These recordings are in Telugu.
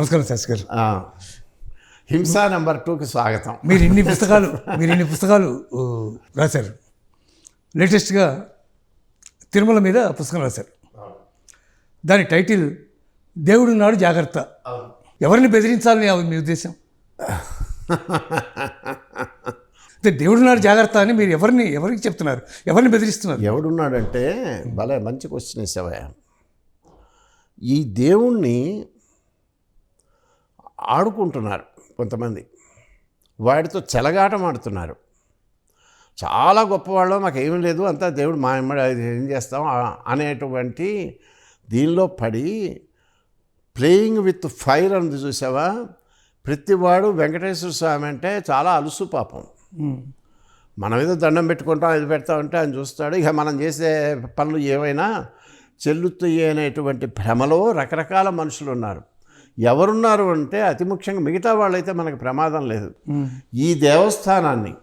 నమస్కారం శాస్త్రి గారు హింస నెంబర్ టూకి స్వాగతం. మీరు ఇన్ని పుస్తకాలు మీరు ఇన్ని పుస్తకాలు రాశారు. లేటెస్ట్గా తిరుమల మీద పుస్తకం రాశారు. దాని టైటిల్ దేవుడు నాడు జాగ్రత్త. ఎవరిని బెదిరించాలని అవి మీ ఉద్దేశం? అంటే దేవుడు నాడు జాగ్రత్త అని మీరు ఎవరిని ఎవరికి చెప్తున్నారు? ఎవరిని బెదిరిస్తున్నారు? ఎవడున్నాడంటే భలే మంచి క్వశ్చన్ వేసావా ఈ దేవుణ్ణి ఆడుకుంటున్నారు కొంతమంది. వాడితో చెలగాటం ఆడుతున్నారు. చాలా గొప్పవాళ్ళు మాకు ఏమీ లేదు అంతా దేవుడు మా ఇమ్మడి అది ఏం చేస్తాం అనేటువంటి దీనిలో పడి ప్లేయింగ్ విత్ ఫైర్ అని చూసావా? ప్రతివాడు వెంకటేశ్వర స్వామి అంటే చాలా అలుసు పాపం. మనం ఏదో దండం పెట్టుకుంటాం ఇది పెడతామంటే ఆయన చూస్తాడు. ఇక మనం చేసే పనులు ఏమైనా చెల్లుతాయి అనేటువంటి భ్రమలో రకరకాల మనుషులు ఉన్నారు. ఎవరున్నారు అంటే అతి ముఖ్యంగా మిగతా వాళ్ళైతే మనకు ప్రమాదం లేదు. ఈ దేవస్థానాన్ని.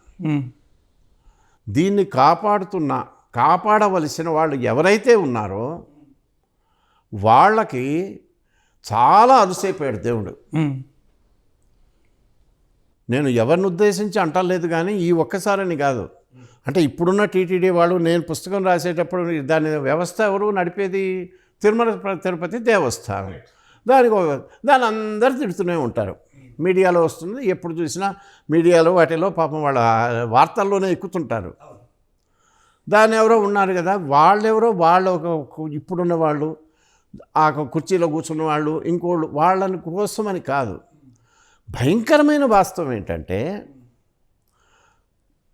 దీన్ని కాపాడుతున్న కాపాడవలసిన వాళ్ళు ఎవరైతే ఉన్నారో వాళ్ళకి చాలా అలుసైపోయాడు దేవుడు. నేను ఎవరిని ఉద్దేశించి అంటలేదు కానీ ఈ ఒక్కసారని కాదు. అంటే ఇప్పుడున్న టీటీడీ వాళ్ళు నేను పుస్తకం రాసేటప్పుడు దాని వ్యవస్థ ఎవరు నడిపేది? తిరుమల తిరుపతి దేవస్థానం. దానికి ఒక- దాన్ని అందరు తిడుతూనే ఉంటారు. మీడియాలో వస్తుంది ఎప్పుడు చూసినా మీడియాలో వాటిలో పాపం వాళ్ళ వార్తల్లోనే ఎక్కుతుంటారు. దాని ఎవరో ఉన్నారు కదా వాళ్ళెవరో వాళ్ళు ఒక ఒక- ఇప్పుడున్న వాళ్ళు ఆ కుర్చీలో కూర్చున్న వాళ్ళు ఇంకోళ్ళు వాళ్ళని కోసమని కాదు. భయంకరమైన వాస్తవం ఏంటంటే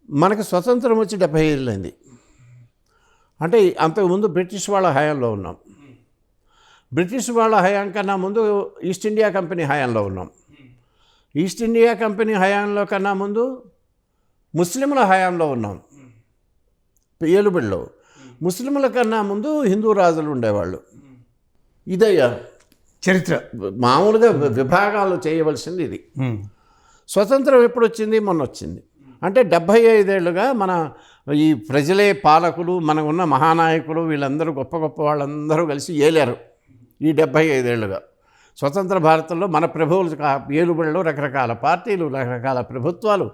మనకు స్వతంత్రం వచ్చి డెబ్బై ఏళ్ళైంది అంటే అంతకుముందు బ్రిటిష్ వాళ్ళ హయాంలో ఉన్నాం. బ్రిటిష్ వాళ్ళ హయాం కన్నా ముందు ఈస్ట్ ఇండియా కంపెనీ హయాంలో ఉన్నాం. ఈస్ట్ ఇండియా కంపెనీ హయాంలో కన్నా ముందు ముస్లింల హయాంలో ఉన్నాం. ఏలుబడిలో ముస్లింల కన్నా ముందు హిందూ రాజులు ఉండేవాళ్ళు. ఇదయ్యా. చరిత్ర. మామూలుగా విభాగాలు చేయవలసింది ఇది. స్వతంత్రం ఎప్పుడు వచ్చింది మొన్న వచ్చింది అంటే డెబ్భై ఐదేళ్ళుగా మన ఈ ప్రజలే పాలకులు మనకు ఉన్న మహానాయకులు వీళ్ళందరూ గొప్ప గొప్ప వాళ్ళందరూ కలిసి ఏలారు. ఈ డెబ్భై ఐదేళ్ళుగా. స్వతంత్ర భారతంలో మన ప్రభువులు ఏలుబడిలో రకరకాల పార్టీలు రకరకాల ప్రభుత్వాలు.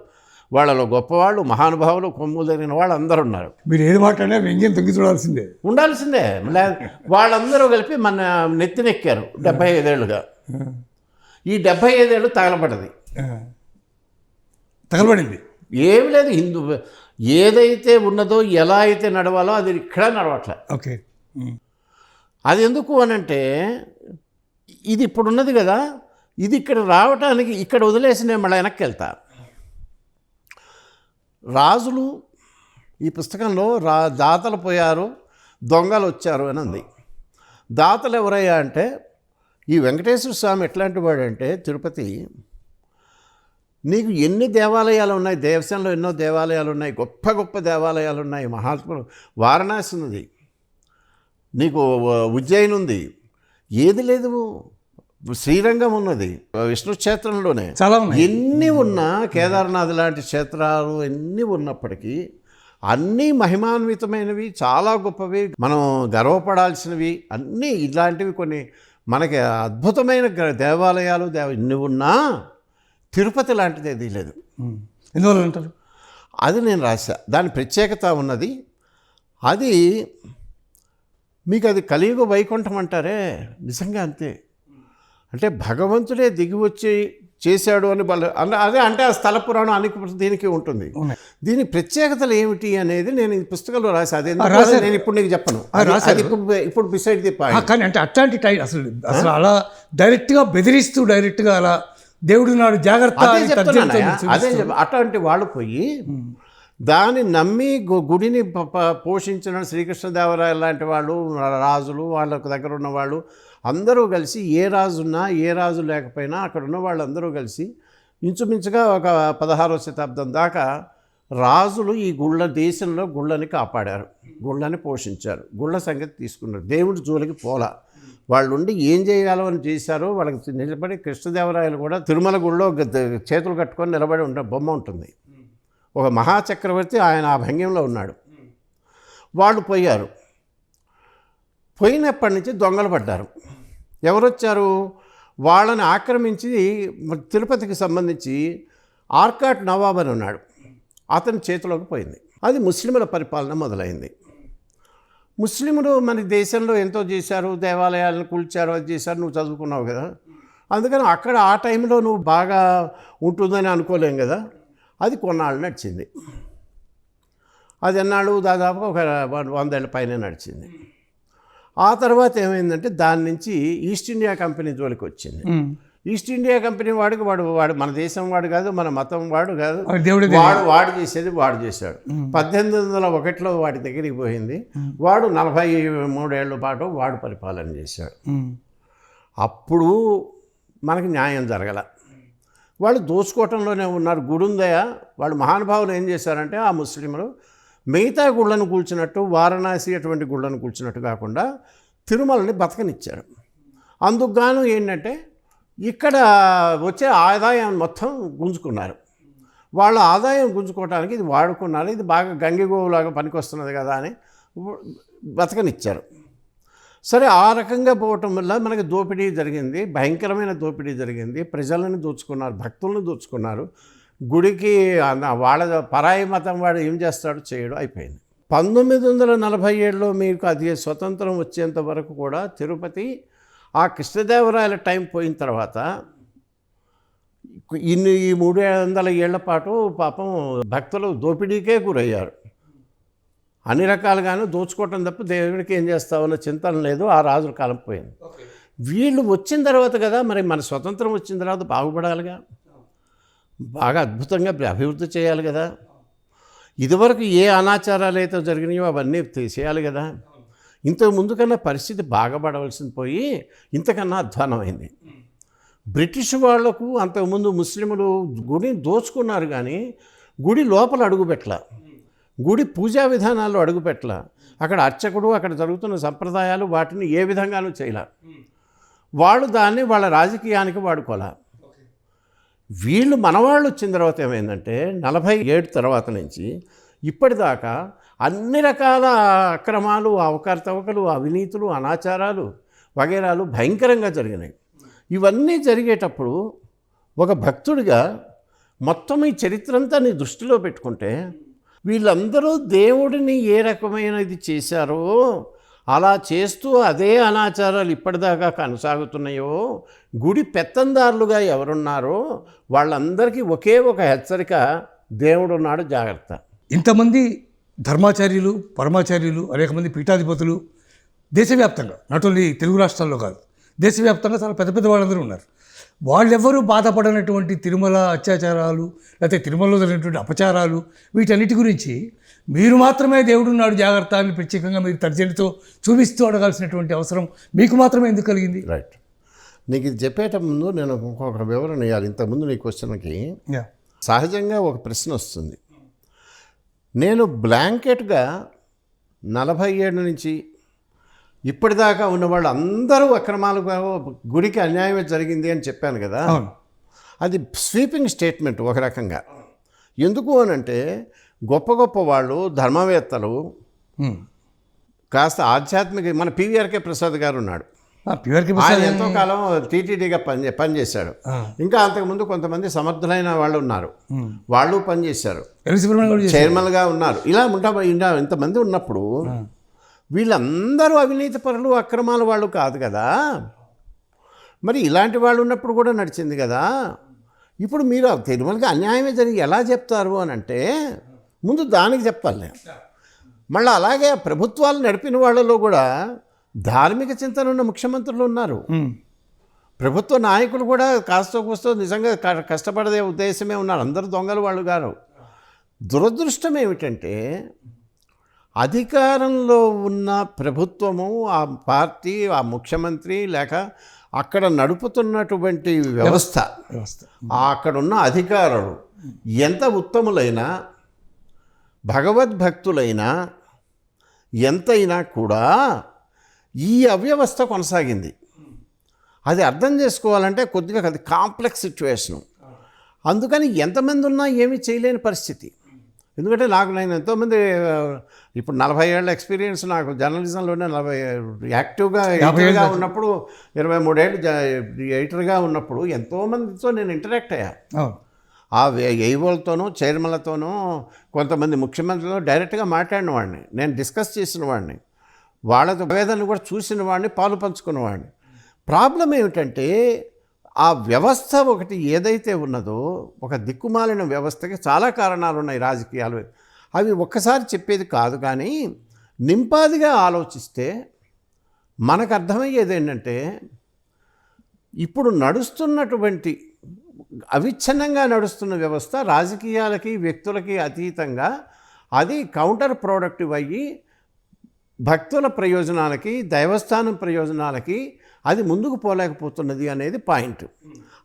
వాళ్ళలో గొప్పవాళ్ళు మహానుభావులు కొమ్ములు జరిగిన వాళ్ళు అందరూ ఉన్నారు. మీరు ఏది మాట్లాడినా వ్యంగ్యం తొంగి చూడాల్సిందే. ఉండాల్సిందే. వాళ్ళందరూ కలిపి మన నెత్తినెక్కారు డెబ్భై ఐదేళ్ళుగా. ఈ డెబ్భై ఐదేళ్ళు తగలబడ్డది. ఆ. తగలబడింది. ఏమి లేదు. హిందూ ఏదైతే ఉన్నదో ఎలా అయితే నడవాలో అది ఇక్కడ నడవట్లే. ఓకే. అది ఎందుకు అనంటే ఇది ఇప్పుడు ఉన్నది కదా ఇది ఇక్కడ రావటానికి ఇక్కడ వదిలేసి నేను మళ్ళీ వెనక్కి వెళ్తా రాజులు ఈ పుస్తకంలో రా దాతలు పోయారు దొంగలు వచ్చారు అని ఉంది దాతలు ఎవరయ్యా అంటే ఈ వెంకటేశ్వర స్వామి ఎట్లాంటి వాడంటే తిరుపతి నీకు ఎన్ని దేవాలయాలు ఉన్నాయి దేవస్థానంలో ఎన్నో దేవాలయాలు ఉన్నాయి గొప్ప గొప్ప దేవాలయాలు ఉన్నాయి మహాత్ములు వారణాసి ఉన్నది. నీకు ఉజ్జయిని ఉంది. ఏది లేదు. శ్రీరంగం ఉన్నది. విష్ణు క్షేత్రంలోనే. చాలా ఎన్ని ఉన్నా కేదార్నాథ్ లాంటి క్షేత్రాలు ఎన్ని ఉన్నప్పటికీ అన్నీ మహిమాన్వితమైనవి చాలా గొప్పవి. మనం గర్వపడాల్సినవి అన్నీ ఇలాంటివి కొన్ని మనకి అద్భుతమైన దేవాలయాలు దేవ ఇన్ని ఉన్నా తిరుపతి లాంటిది ఏదీ లేదు. ఎందువల్ల అంటారు అది నేను రాశా. దాని ప్రత్యేకత ఉన్నది. అది మీకు అది కలియుగ వైకుంఠం అంటారే? నిజంగా అంతే. అంటే భగవంతుడే దిగి వచ్చి చేశాడు అని వాళ్ళ అదే అంటే ఆ స్థల పురాణం అనికి దీనికి ఉంటుంది. దీని ప్రత్యేకతలు ఏమిటి అనేది నేను ఈ పుస్తకంలో రాశా అది నేను ఇప్పుడు నీకు చెప్పను. ఇప్పుడు ఇప్పుడు బిసైడ్ ది కానీ అంటే అట్లాంటి టైం అసలు అసలు అలా డైరెక్ట్గా బెదిరిస్తూ డైరెక్ట్గా అలా దేవుడు నాడు జాగ్రత్త అదే అట్లాంటి వాళ్ళు పోయి దాన్ని నమ్మి గు- గుడిని పోషించిన శ్రీకృష్ణదేవరాయ లాంటి వాళ్ళు రాజులు వాళ్ళకు దగ్గర ఉన్న వాళ్ళు అందరూ కలిసి ఏ రాజున్నా ఏ రాజు లేకపోయినా అక్కడ ఉన్న వాళ్ళందరూ కలిసి ఇంచుమించుగా ఒక పదహారవ శతాబ్దం దాకా రాజులు ఈ గుళ్ళ దేశంలో గుళ్ళని కాపాడారు. గుళ్ళని పోషించారు. గుళ్ళ సంగతి తీసుకున్నారు. దేవుడి జోలికి పోలా. వాళ్ళు ఉండి ఏం చేయాలో అని చేశారో వాళ్ళకి నిలబడి కృష్ణదేవరాయలు కూడా తిరుమల గుళ్ళో చేతులు కట్టుకొని నిలబడి ఉండే బొమ్మ ఉంటుంది. ఒక మహాచక్రవర్తి ఆయన ఆ భంగ్యంలో ఉన్నాడు. వాళ్ళు పోయారు. పోయినప్పటి నుంచి దొంగలు పడ్డారు. ఎవరొచ్చారు? వాళ్ళని ఆక్రమించి తిరుపతికి సంబంధించి ఆర్కాట్ నవాబ్ అని ఉన్నాడు. అతని చేతిలోకి పోయింది. అది ముస్లిముల పరిపాలన మొదలైంది. ముస్లింలు మన దేశంలో ఎంతో చేశారు దేవాలయాలను కూల్చారు అది చేశారు నువ్వు చదువుకున్నావు కదా. అందుకని అక్కడ ఆ టైంలో నువ్వు బాగా ఉంటుందని అనుకోలేం కదా. అది కొన్నాళ్ళు నడిచింది. అది ఎన్నాళ్ళు? దాదాపు ఒక వందేళ్ళ పైన నడిచింది. ఆ తర్వాత ఏమైందంటే దాని నుంచి ఈస్ట్ ఇండియా కంపెనీ జోలికి వచ్చింది. ఈస్ట్ ఇండియా కంపెనీ వాడికి వాడు వాడు మన దేశం వాడు కాదు మన మతం వాడు కాదు. వాడు వాడు చేసేది వాడు చేశాడు. పద్దెనిమిది వందల ఒకటిలో వాడి దగ్గరికి పోయింది. వాడు నలభై మూడేళ్ళ పాటు వాడు పరిపాలన చేశాడు. అప్పుడు మనకి న్యాయం జరగల. వాళ్ళు దోచుకోవటంలోనే ఉన్నారు. గుడి ఉందయా వాళ్ళు మహానుభావులు ఏం చేశారంటే ఆ ముస్లింలు మిగతా గుళ్ళను కూల్చినట్టు వారణాసి అటువంటి గుళ్ళను కూల్చినట్టు కాకుండా తిరుమలని బతకనిచ్చారు. అందుకు గాను ఏంటంటే ఇక్కడ వచ్చే ఆదాయం మొత్తం గుంజుకున్నారు. వాళ్ళ ఆదాయం గుంజుకోవడానికి ఇది వాడుకున్నారు. ఇది బాగా గంగిగోవులాగా పనికొస్తున్నది కదా అని బతకనిచ్చారు. సరే ఆ రకంగా పోవటం వల్ల మనకి దోపిడీ జరిగింది. భయంకరమైన దోపిడీ జరిగింది. ప్రజలను దోచుకున్నారు భక్తులను దోచుకున్నారు. గుడికి వాళ్ళ పరాయి మతం వాడు ఏం చేస్తాడు? చేయడం. అయిపోయింది. పంతొమ్మిది వందల నలభై ఏడులో మీకు అది స్వతంత్రం వచ్చేంత వరకు కూడా తిరుపతి ఆ కృష్ణదేవరాయల టైం పోయిన తర్వాత ఇన్ని ఈ మూడు వందల ఏళ్ళ పాటు పాపం భక్తులు దోపిడీకే గురయ్యారు. అన్ని రకాలుగాను దోచుకోవటం తప్ప దేవుడికి ఏం చేస్తామన్న చింతన లేదు ఆ రాజుల కాలం పోయింది. వీళ్ళు వచ్చిన తర్వాత కదా మరి మన స్వతంత్రం వచ్చిన తర్వాత బాగుపడాలిగా? బాగా అద్భుతంగా అభివృద్ధి చేయాలి కదా? ఇదివరకు ఏ అనాచారాలు అయితే జరిగినాయో అవన్నీ చేయాలి కదా? ఇంతకు ముందు కన్నా పరిస్థితి బాగుపడవలసింది పోయి ఇంతకన్నా అధ్వానమైంది. బ్రిటిష్ వాళ్ళకు అంతకుముందు ముస్లింలు గుడిని దోచుకున్నారు కానీ గుడి లోపల అడుగుపెట్టల గుడి పూజా విధానాల్లో అడుగుపెట్టల అక్కడ అర్చకుడు అక్కడ జరుగుతున్న సంప్రదాయాలు వాటిని ఏ విధంగానూ చేయలే. వాళ్ళు దాన్ని వాళ్ళ రాజకీయానికి వాడుకోలే. వీళ్ళు మనవాళ్ళు వచ్చిన తర్వాత ఏమైందంటే నలభై ఏడు తర్వాత నుంచి ఇప్పటిదాకా అన్ని రకాల అక్రమాలు అవకర్తవకలు అవినీతులు అనాచారాలు వగేరాలు భయంకరంగా జరిగినాయి. ఇవన్నీ జరిగేటప్పుడు ఒక భక్తుడిగా మొత్తం ఈ చరిత్ర అంతా నీ దృష్టిలో పెట్టుకుంటే వీళ్ళందరూ దేవుడిని ఏ రకమైనది చేశారో అలా చేస్తూ అదే అనాచారాలు ఇప్పటిదాకా కొనసాగుతున్నాయో గుడి పెత్తందారులుగా ఎవరున్నారో వాళ్ళందరికీ ఒకే ఒక హెచ్చరిక దేవుడున్నాడు జాగ్రత్త. ఇంతమంది ధర్మాచార్యులు పరమాచార్యులు అనేక మంది పీఠాధిపతులు దేశవ్యాప్తంగా నాట్ ఓన్లీ తెలుగు రాష్ట్రాల్లో కాదు దేశవ్యాప్తంగా చాలా పెద్ద పెద్ద వాళ్ళందరూ ఉన్నారు. వాళ్ళెవ్వరూ బాధపడనటువంటి తిరుమల అత్యాచారాలు లేకపోతే తిరుమలలో జరిగినటువంటి అపచారాలు వీటన్నిటి గురించి మీరు మాత్రమే దేవుడున్నాడు జాగ్రత్త అని ప్రత్యేకంగా మీరు తర్జనితో చూపిస్తూ అడగాల్సినటువంటి అవసరం మీకు మాత్రమే ఎందుకు కలిగింది? రైట్ నీకు ఇది చెప్పేట ముందు నేను ఇంకొక వివరణ ఇవ్వాలి ఇంతకుముందు నీ క్వశ్చన్కి సహజంగా ఒక ప్రశ్న వస్తుంది. నేను బ్లాంకెట్గా నలభై ఏడు నుంచి ఇప్పటిదాకా ఉన్న వాళ్ళు అందరూ అక్రమాలుగా గుడికి అన్యాయమే జరిగింది అని చెప్పాను కదా. అది స్వీపింగ్ స్టేట్మెంట్ ఒక రకంగా. ఎందుకు అనంటే గొప్ప గొప్ప వాళ్ళు ధర్మవేత్తలు. కాస్త ఆధ్యాత్మిక మన పివిఆర్కే ప్రసాద్ గారు ఉన్నాడు. ఆయన ఎంతో కాలం టీటీడీగా పని పనిచేశాడు. ఇంకా అంతకుముందు కొంతమంది సమర్థులైన వాళ్ళు ఉన్నారు. వాళ్ళు పనిచేశారు. చైర్మన్గా ఉన్నారు. ఇలా ఉంటా ఇంతమంది ఉన్నప్పుడు వీళ్ళందరూ అవినీతి పరులు అక్రమాల వాళ్ళు కాదు కదా. మరి ఇలాంటి వాళ్ళు ఉన్నప్పుడు కూడా నడిచింది కదా. ఇప్పుడు మీరు తిరుమలకి అన్యాయమే జరిగి ఎలా చెప్తారు అని అంటే ముందు దానికి చెప్పాలి మళ్ళీ అలాగే ప్రభుత్వాలు నడిపిన వాళ్ళలో కూడా ధార్మిక చింతన ఉన్న ముఖ్యమంత్రులు ఉన్నారు. ప్రభుత్వ నాయకులు కూడా కాస్త కూస్తో నిజంగా కష్టపడదే ఉద్దేశమే ఉన్నారు. అందరూ దొంగలు వాళ్ళు గారు దురదృష్టం ఏమిటంటే అధికారంలో ఉన్న ప్రభుత్వము ఆ పార్టీ ఆ ముఖ్యమంత్రి లేక అక్కడ నడుపుతున్నటువంటి వ్యవస్థ వ్యవస్థ. అక్కడున్న అధికారులు ఎంత ఉత్తములైనా భగవద్భక్తులైనా ఎంతైనా కూడా ఈ అవ్యవస్థ కొనసాగింది. అది అర్థం చేసుకోవాలంటే కొద్దిగా అది కాంప్లెక్స్ సిచ్యువేషను. అందుకని ఎంతమంది ఉన్నా ఏమీ చేయలేని పరిస్థితి. ఎందుకంటే నాకు నేను ఎంతోమంది ఇప్పుడు నలభై ఏళ్ళ ఎక్స్పీరియన్స్ నాకు జర్నలిజంలోనే నలభై యాక్టివ్గా ఎడిటర్గా ఉన్నప్పుడు ఇరవై మూడేళ్ళు ఎడిటర్గా ఉన్నప్పుడు ఎంతోమందితో నేను ఇంటరాక్ట్ అయ్యా. ఆ ఎయివోలతోనూ చైర్మన్లతోనూ కొంతమంది ముఖ్యమంత్రులతో డైరెక్ట్గా మాట్లాడిన వాడిని నేను డిస్కస్ చేసిన వాడిని వాళ్ళతో వేదనలు కూడా చూసిన వాడిని పాలు పంచుకున్న వాడిని. ప్రాబ్లం ఏమిటంటే ఆ వ్యవస్థ ఒకటి ఏదైతే ఉన్నదో ఒక దిక్కుమాలిన వ్యవస్థకి చాలా కారణాలు ఉన్నాయి రాజకీయాలు. అవి ఒక్కసారి చెప్పేది కాదు కానీ నింపాదిగా ఆలోచిస్తే మనకు అర్థమయ్యేది ఏంటంటే ఇప్పుడు నడుస్తున్నటువంటి అవిచ్ఛిన్నంగా నడుస్తున్న వ్యవస్థ రాజకీయాలకి వ్యక్తులకి అతీతంగా అది కౌంటర్ ప్రోడక్టివ్ అయ్యి భక్తుల ప్రయోజనాలకి దైవస్థానం ప్రయోజనాలకి అది ముందుకు పోలేకపోతున్నది అనేది పాయింట్.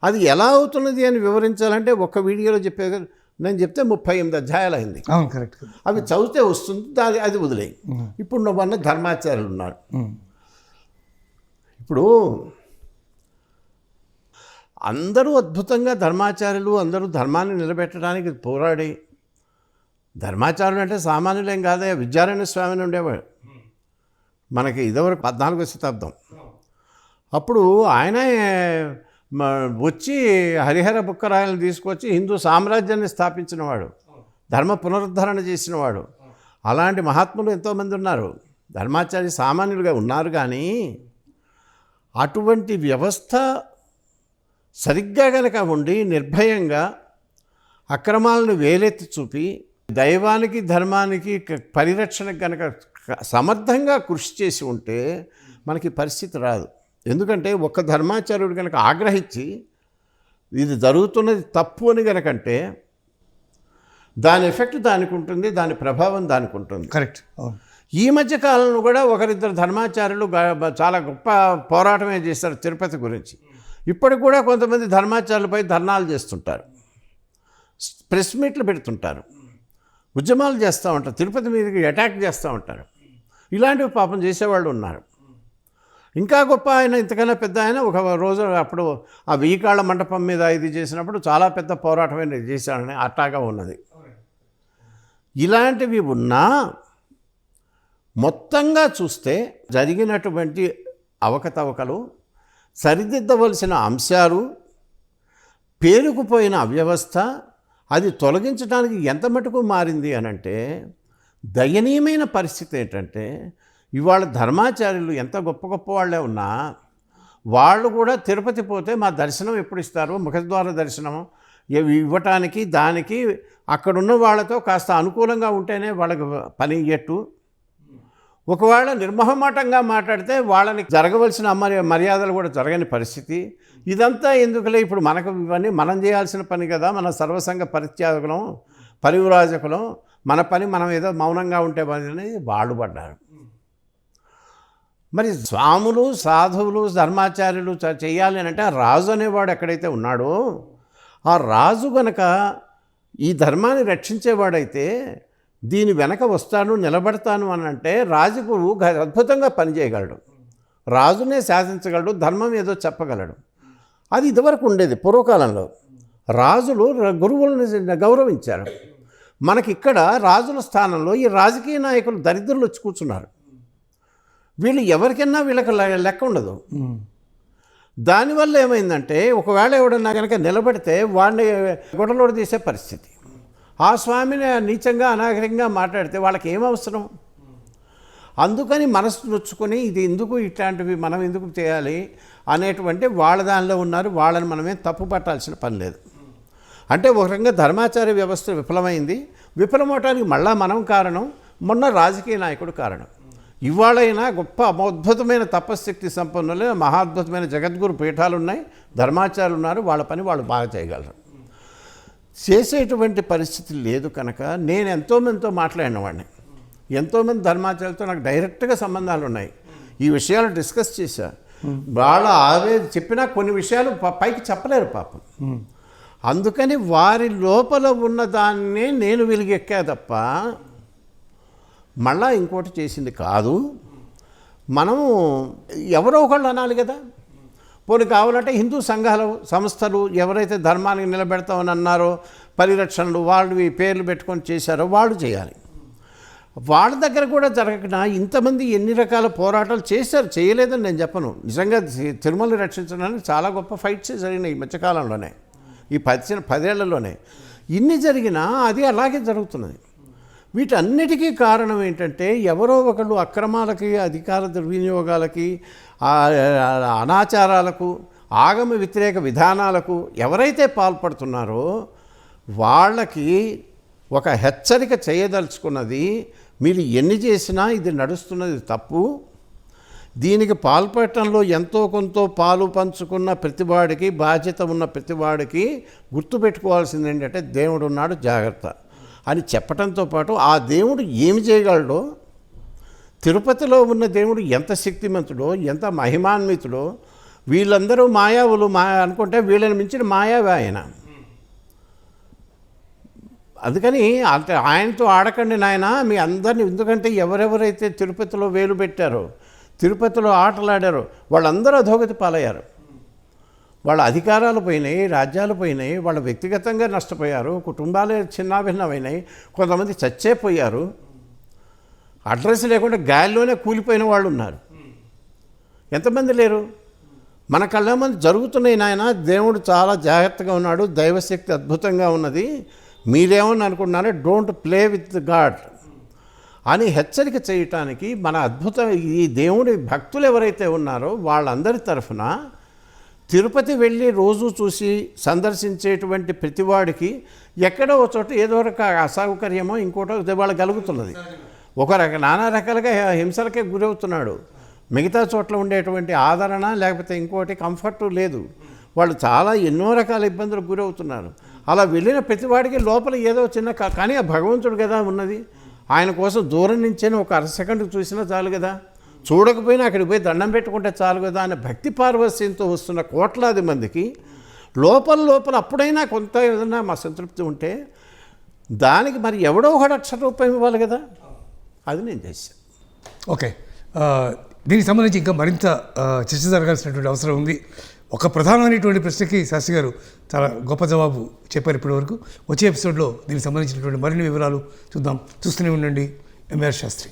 అది ఎలా అవుతున్నది అని వివరించాలంటే ఒక్క వీడియోలో చెప్పే నేను చెప్తే ముప్పై ఎనిమిది అధ్యాయాలు అయింది. అవును కరెక్ట్. అవి చదివితే వస్తుంది దాని అది వదిలేయి. ఇప్పుడు నువ్వన్న ధర్మాచార్యులు ఉన్నారు. ఇప్పుడు అందరూ అద్భుతంగా ధర్మాచార్యులు అందరూ ధర్మాన్ని నిలబెట్టడానికి పోరాడి ధర్మాచారులు అంటే సామాన్యులేం కాదే విద్యారణ్య స్వామిని ఉండేవాడు. మనకి ఇదివరకు పద్నాలుగో శతాబ్దం. అప్పుడు ఆయనే వచ్చి హరిహర బుక్కరాయలను తీసుకొచ్చి హిందూ సామ్రాజ్యాన్ని స్థాపించినవాడు. ధర్మ పునరుద్ధరణ చేసినవాడు. అలాంటి మహాత్ములు ఎంతోమంది ఉన్నారు. ధర్మాచార్య సామాన్యులుగా ఉన్నారు కానీ అటువంటి వ్యవస్థ సరిగ్గా గనక ఉండి నిర్భయంగా అక్రమాలను వేలెత్తి చూపి దైవానికి ధర్మానికి పరిరక్షణకు కనుక సమర్థంగా కృషి చేసి ఉంటే మనకి పరిస్థితి రాదు. ఎందుకంటే ఒక ధర్మాచార్యుడు కనుక ఆగ్రహించి ఇది జరుగుతున్నది తప్పు అని కనుకంటే దాని ఎఫెక్ట్ దానికి ఉంటుంది దాని ప్రభావం దానికి ఉంటుంది. కరెక్ట్. ఈ మధ్య కాలంలో కూడా ఒకరిద్దరు ధర్మాచార్యులు చాలా గొప్ప పోరాటమే చేస్తారు తిరుపతి గురించి. ఇప్పటికి కూడా కొంతమంది ధర్మాచార్యులపై ధర్నాలు చేస్తుంటారు. ప్రెస్ మీట్లు పెడుతుంటారు. ఉద్యమాలు చేస్తూ ఉంటారు. తిరుపతి మీదకి అటాక్ చేస్తూ ఉంటారు. ఇలాంటివి పాపం చేసేవాళ్ళు ఉన్నారు. ఇంకా గొప్ప ఆయన ఇంతకన్నా పెద్ద ఆయన ఒక రోజు అప్పుడు ఆ వెయ్యి కాళ్ళ మండపం మీద ఇది చేసినప్పుడు చాలా పెద్ద పోరాటమే చేశాడని అట్టాగా ఉన్నది. ఇలాంటివి ఉన్నా మొత్తంగా చూస్తే జరిగినటువంటి అవకతవకలు సరిదిద్దవలసిన అంశాలు పేరుకుపోయిన అవ్యవస్థ అది తొలగించడానికి ఎంత మటుకు మారింది అని అంటే దయనీయమైన పరిస్థితి ఏంటంటే ఇవాళ ధర్మాచార్యులు ఎంత గొప్ప గొప్ప వాళ్ళే ఉన్నా వాళ్ళు కూడా తిరుపతి పోతే మా దర్శనం ఎప్పుడు ఇస్తారు ముఖద్వార దర్శనం ఇవి ఇవ్వటానికి దానికి అక్కడున్న వాళ్ళతో కాస్త అనుకూలంగా ఉంటేనే వాళ్ళకి పని ఇయ్యట్టు ఒకవేళ నిర్మహమాటంగా మాట్లాడితే వాళ్ళని జరగవలసిన మరి మర్యాదలు కూడా జరగని పరిస్థితి. ఇదంతా ఎందుకులే? ఇప్పుడు మనకు ఇవన్నీ మనం చేయాల్సిన పని కదా మన సర్వసంగ పరిత్యాగకులం పరివిరాజకులం. మన పని మనం ఏదో మౌనంగా ఉంటే పని అనేది వాళ్ళు పడ్డారు. మరి స్వాములు సాధువులు ధర్మాచార్యులు చ- చేయాలి అని అంటే ఆ రాజు అనేవాడు ఎక్కడైతే ఉన్నాడో ఆ రాజు గనక ఈ ధర్మాన్ని రక్షించేవాడైతే దీని వెనక వస్తాను నిలబడతాను అని అంటే రాజుకు గ- అద్భుతంగా పనిచేయగలడు రాజునే శాసించగలడు ధర్మం ఏదో చెప్పగలడు. అది ఇదివరకు ఉండేది పూర్వకాలంలో. రాజులు గురువులను గౌరవించారు. మనకి ఇక్కడ రాజుల స్థానంలో ఈ రాజకీయ నాయకులు దరిద్రులు వచ్చి కూర్చున్నారు. వీళ్ళు ఎవరికైనా వీళ్ళకి లెక్క ఉండదు. దానివల్ల ఏమైందంటే ఒకవేళ ఎవడన్నా కనుక నిలబడితే వాడిని గుడలోడు తీసే పరిస్థితి. ఆ స్వామిని నీచంగా అనాగరికంగా మాట్లాడితే వాళ్ళకి ఏం అవసరం? అందుకని మనసు నొచ్చుకొని ఇది ఎందుకు ఇట్లాంటివి మనం ఎందుకు చేయాలి అనేటువంటి వాళ్ళ దానిలో ఉన్నారు వాళ్ళని మనమే తప్పు పట్టాల్సిన పని లేదు. అంటే ఒక రకంగా ధర్మాచార్య వ్యవస్థ విఫలమైంది. విఫలమవటానికి మళ్ళా మనం కారణం మొన్న రాజకీయ నాయకుడు కారణం. ఇవాళైనా గొప్ప అద్భుతమైన తపశ్శక్తి సంపన్నులే మహాద్భుతమైన జగద్గురు పీఠాలు ఉన్నాయి ధర్మాచార్యులు ఉన్నారు వాళ్ళ పని వాళ్ళు బాగా చేయగలరు. చేసేటువంటి పరిస్థితి లేదు కనుక నేను ఎంతోమందితో మాట్లాడిన వాడిని. ఎంతోమంది ధర్మాచార్యులతో నాకు డైరెక్ట్గా సంబంధాలు ఉన్నాయి ఈ విషయాలు డిస్కస్ చేశా. వాళ్ళ ఆవే చెప్పినా కొన్ని విషయాలు ప- పైకి చెప్పలేరు పాపం. అందుకని వారి లోపల ఉన్న దాన్నే నేను వెలిగెక్కా తప్ప మళ్ళా ఇంకోటి చేసింది కాదు. మనము ఎవరో ఒకళ్ళు అనాలి కదా. పోనీ కావాలంటే హిందూ సంఘాలు సంస్థలు ఎవరైతే ధర్మానికి నిలబెడతామని అన్నారో పరిరక్షణలు వాళ్ళు ఈ పేర్లు పెట్టుకొని చేశారో వాళ్ళు చేయాలి. వాళ్ళ దగ్గర కూడా జరగకుండా ఇంతమంది ఎన్ని రకాల పోరాటాలు చేశారు చేయలేదని నేను చెప్పను. నిజంగా తి- తిరుమలని రక్షించడానికి చాలా గొప్ప ఫైట్స్ జరిగినాయి ఈ మధ్యకాలంలోనే. ఈ పది పదేళ్ళలోనే. ఇన్ని జరిగినా అది అలాగే జరుగుతున్నది. వీటన్నిటికీ కారణం ఏంటంటే ఎవరో ఒకళ్ళు అక్రమాలకి అధికార దుర్వినియోగాలకి అనాచారాలకు ఆగమ వ్యతిరేక విధానాలకు ఎవరైతే పాల్పడుతున్నారో వాళ్ళకి ఒక హెచ్చరిక చేయదలుచుకున్నది మీరు ఎన్ని చేసినా ఇది నడుస్తున్నది తప్పు. దీనికి పాల్పడటంలో ఎంతో కొంత పాలు పంచుకున్న ప్రతివాడికి బాధ్యత ఉన్న ప్రతివాడికి గుర్తుపెట్టుకోవాల్సింది ఏంటంటే దేవుడు ఉన్నాడు జాగ్రత్త. అని చెప్పడంతో పాటు ఆ దేవుడు ఏమి చేయగలడో తిరుపతిలో ఉన్న దేవుడు ఎంత శక్తిమంతుడో ఎంత మహిమాన్వితుడో వీళ్ళందరూ మాయావులు మా అనుకుంటే వీళ్ళని మించిన మాయావి ఆయన. అందుకని అంటే ఆయనతో ఆడకండి నాయన మీ అందరిని ఎందుకంటే ఎవరెవరైతే తిరుపతిలో వేలు పెట్టారో తిరుపతిలో ఆటలాడారో వాళ్ళందరూ అధోగతి పాలయ్యారు. వాళ్ళ అధికారాలు పోయినాయి రాజ్యాలు పోయినాయి వాళ్ళ వ్యక్తిగతంగా నష్టపోయారు కుటుంబాలే చిన్నాభిన్నమైనాయి కొంతమంది చచ్చే పోయారు అడ్రస్ లేకుండా గాలిలోనే కూలిపోయిన వాళ్ళు ఉన్నారు. ఎంతమంది లేరు? మన కళ్ళ మంది జరుగుతున్నాయి నాయన దేవుడు చాలా జాగ్రత్తగా ఉన్నాడు దైవశక్తి అద్భుతంగా ఉన్నది. మీరేమని అనుకుంటున్నారో? డోంట్ ప్లే విత్ గాడ్ అని హెచ్చరిక చేయటానికి మన అద్భుత ఈ దేవుడి భక్తులు ఎవరైతే ఉన్నారో వాళ్ళందరి తరఫున తిరుపతి వెళ్ళి రోజు చూసి సందర్శించేటువంటి ప్రతివాడికి ఎక్కడో ఒక చోట ఏదో ఒక అసౌకర్యమో ఇంకోటో వాళ్ళు కలుగుతున్నది. ఒక రక నానా రకాలుగా హింసలకే గురవుతున్నాడు. మిగతా చోట్ల ఉండేటువంటి ఆదరణ లేకపోతే ఇంకోటి కంఫర్ట్ లేదు. వాళ్ళు చాలా ఎన్నో రకాల ఇబ్బందులకు గురవుతున్నారు. అలా వెళ్ళిన ప్రతివాడికి లోపల ఏదో చిన్న కానీ ఆ భగవంతుడు కదా ఉన్నది. ఆయన కోసం దూరం నుంచే ఒక అర సెకండ్ చూసినా చాలు కదా. చూడకపోయినా అక్కడికి పోయి దండం పెట్టుకుంటే చాలు కదా అనే భక్తి పార్వస్యంతో వస్తున్న కోట్లాది మందికి లోపల లోపల అప్పుడైనా కొంత ఏదైనా మా సంతృప్తి ఉంటే దానికి మరి ఎవడో ఒకటి అక్షర రూపాయి ఇవ్వాలి కదా? అది నేను చేశాను ఓకే. దీనికి సంబంధించి ఇంకా మరింత చర్చ జరగాల్సినటువంటి అవసరం ఉంది. ఒక ప్రధానమైనటువంటి ప్రశ్నకి శాస్త్రి గారు చాలా గొప్ప జవాబు చెప్పారు ఇప్పటివరకు. వచ్చే ఎపిసోడ్లో దీనికి సంబంధించినటువంటి మరిన్ని వివరాలు చూద్దాం. చూస్తూనే ఉండండి. M R Shastri.